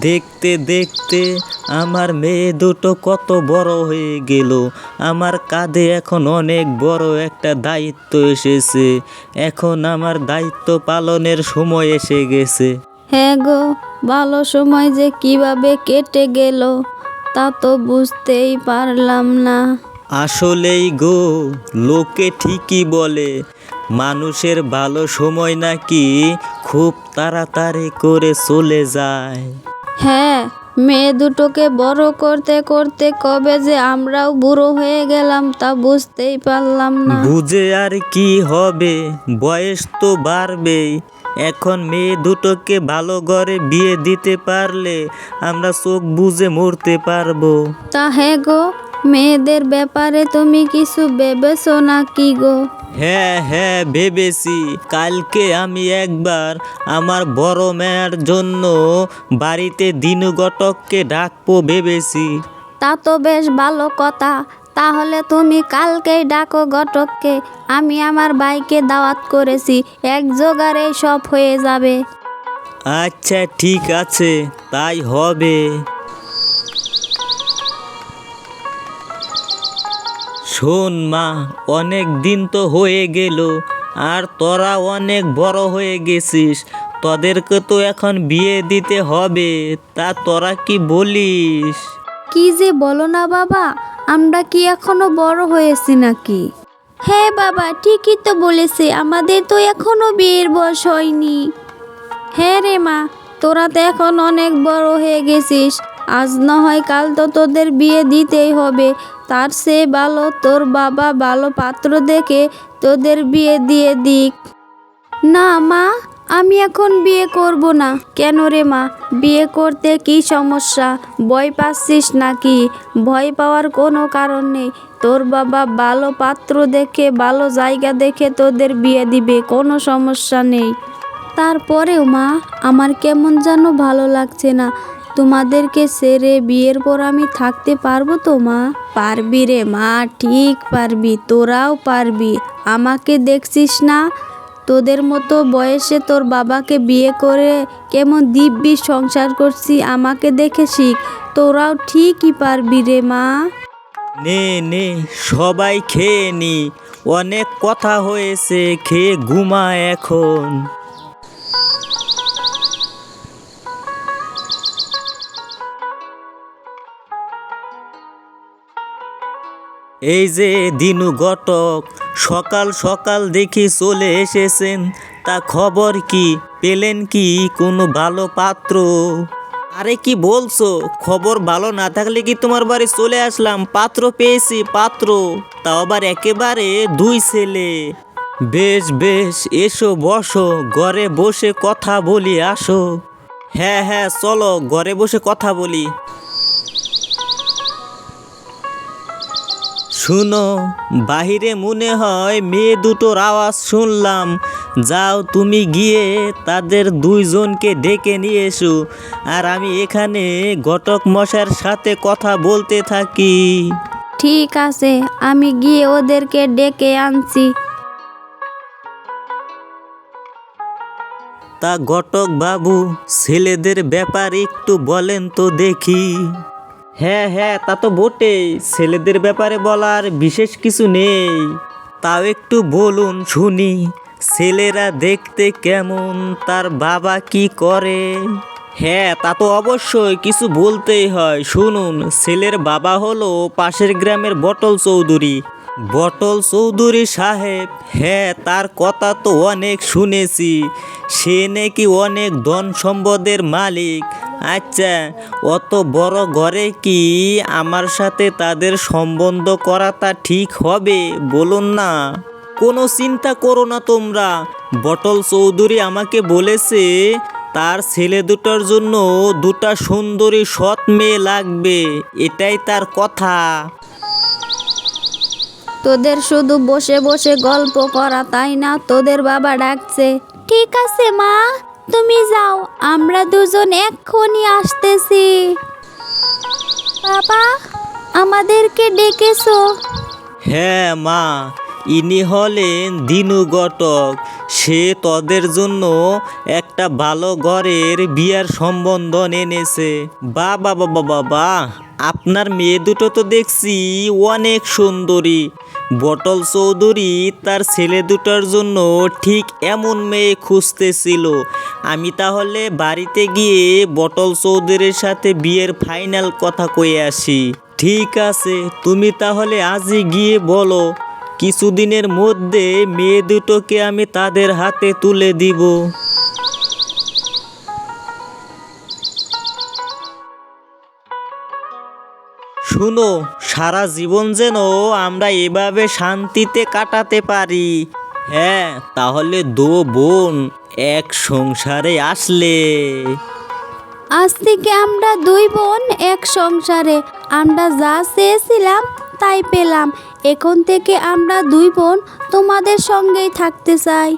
দেখতে দেখতে আমার মেয়ে দুটো কত বড় হয়ে গেল। আমার কাঁধে এখন অনেক বড় একটা দায়িত্ব এসেছে। এখন আমার দায়িত্ব পালনের সময় এসে গেছে। হ্যাঁ গো ভালো সময় যে কীভাবে কেটে গেল তা তো বুঝতেই পারলাম না। আসলেই গো লোকে ঠিকই বলে মানুষের ভালো সময় নাকি খুব তাড়াতাড়ি করে চলে যায়। হ্যাঁ মেয়ে দুটোকে বড় করতে করতে কবে যে আমরাও বুড়ো হয়ে গেলাম তা বুঝতেই পারলাম না। বুঝে আর কি হবে? বয়স তো বাড়বেই। এখন মেয়ে দুটোকে ভালো ঘরে বিয়ে দিতে পারলে আমরা চোখ বুঝে মরতে পারব। তা হ্যাঁ গো মেয়েদের ব্যাপারে তুমি কিছু ভেবেছো না কি গো? হ্যাঁ হ্যাঁ ভেবেছি। কালকে আমি একবার আমার বড় মেয়ের জন্য বাড়িতে দিনুগটককে ডাকবো ভেবেছি। তা তো বেশ ভালো কথা। তাহলে তুমি কালকেই ডাকো ঘটককে আমি আমার বাইকে দাওয়াত করেছি। এক জোগাড়ে সব হয়ে যাবে। আচ্ছা ঠিক আছে। তাই হবে। শোন মা, অনেক দিন তো হয়ে গেল, আর তোরা অনেক বড় হয়ে গেছিস, তোদেরকে তো এখন বিয়ে দিতে হবে, তা তোরা কি বলিস? কি যে বলো না বাবা, আমরা কি এখনও বড় হয়েছি নাকি? হ্যাঁ বাবা, ঠিকই তো বলেছে, আমাদের তো এখনও বিয়ের বয়স হয়নি। হ্যাঁ রে মা, তোরা তো এখন অনেক বড় হয়ে গেছিস, আজ না হয় কাল তো তোদের বিয়ে দিতেই হবে তার সে ভালো, তোর বাবা ভালো পাত্র দেখে তোদের বিয়ে দিয়ে দিক। না মা, আমি এখন বিয়ে করব না। কেন রে মা? বিয়ে করতে কি সমস্যা? ভয় পাচ্ছিস নাকি? ভয় পাওয়ার কোনো কারণ নেই। তোর বাবা ভালো পাত্র দেখে, ভালো জায়গা দেখে তোদের বিয়ে দিবে, কোনো সমস্যা নেই। তারপরেও মা, আমার কেমন যেন ভালো লাগছে না। তোমাদেরকে সেরে বিয়ের পর আমি থাকতে পারব তো, মা? পারবি রে, মা, ঠিক পারবি, তোরাও পারবি। আমাকে দেখছিস না? তোদের মতো বয়সে তোর বাবাকে বিয়ে করে কেমন দিব্যি সংসার করছি, আমাকে দেখে শিখ। তোরাও ঠিকই পারবি রে, মা। নে নে, সবাই খেয়ে নি। অনেক কথা হয়েছে, খেয়ে ঘুমা এখন। এই যে দিনু ঘটক, সকাল সকাল দেখি চলে এসেছেন, তা খবর কি? পেলেন কি কোনো ভালো পাত্র? আরে কি বলছো? খবর ভালো না থাকলে কি তোমার বাড়ি চলে আসলাম? পাত্র পেয়েছি, পাত্র। তাও আবার একেবারে দুই ছেলে। বেশ বেশ, এসো, বসো, ঘরে বসে কথা বলি, আসো। হ্যাঁ হ্যাঁ চলো, ঘরে বসে কথা বলি। শুনো বাহিরে মনে হয় মেয়ে দুটোর আওয়াজ শুনলাম। যাও তুমি গিয়ে তাদের দুইজনকে ডেকে নিয়ে এসো। আর আমি এখানে ঘটক মশার সাথে কথা বলতে থাকি। ঠিক আছে আমি গিয়ে ওদেরকে ডেকে আনছি। তা ঘটক বাবু ছেলেদের ব্যাপার একটু বলেন তো দেখি। হ্যাঁ হ্যাঁ তা তো বটেই। ছেলেদের ব্যাপারে বলার বিশেষ কিছু নেই। তাও একটু বলুন শুনি, ছেলেরা দেখতে কেমন, তার বাবা কি করে? হ্যাঁ তা তো অবশ্যই, কিছু বলতেই হয়। শুনুন, ছেলের বাবা হলো পাশের গ্রামের বটল চৌধুরী। বটল চৌধুরী সাহেব হ্যাঁ তার কথা তো অনেক শুনেছি। সে নাকি অনেক ধন সম্পদের মালিক। আচ্ছা অত বড় ঘরে কি আমার সাথে তাদের সম্বন্ধ করাটা ঠিক হবে? বলুন না। কোনো চিন্তা করো না তোমরা। বটল চৌধুরী আমাকে বলেছে, তার ছেলে দুটার জন্য দুটা সুন্দরী সৎ মেয়ে লাগবে। এটাই তার কথা। তোদের শুধু বসে বসে গল্প করা, তাই না? তোদের বাবা ডাকছে। ঠিক আছে, মা। তুমি যাও, আমরা দুজন এক্ষুনি আসতেছি। বাবা, আমাদেরকে ডেকেছো? হ্যাঁ মা। ইনি হলেন দিনু ঘটক সে তোদের জন্য একটা ভালো ঘরের বিয়ার সম্বন্ধন এনেছে। বা বাবা বাবা বা। আপনার মেয়ে দুটো তো দেখছি অনেক সুন্দরী। বটল চৌধুরী তার ছেলে দুটার জন্য ঠিক এমন মেয়ে খুঁজতেছিল। আমি তাহলে বাড়িতে গিয়ে বটল চৌধুরীর সাথে বিয়ের ফাইনাল কথা কয়ে আসি। ঠিক আছে, তুমি তাহলে আজই গিয়ে বলো। কিছুদিনের মধ্যে মেয়ে দুটোকে আমি তাদের হাতে তুলে দিব। শুনো, সারা জীবন যেন আমরা এভাবে শান্তিতে কাটাতে পারি। হ্যাঁ তাহলে দো বোন এক সংসারে আসলে। আজ থেকে আমরা দুই বোন এক সংসারে। আমরা যা চেয়েছিলাম তাই পেলাম। এখন থেকে আমরা দুই বোন তোমাদের সঙ্গেই থাকতে চাই।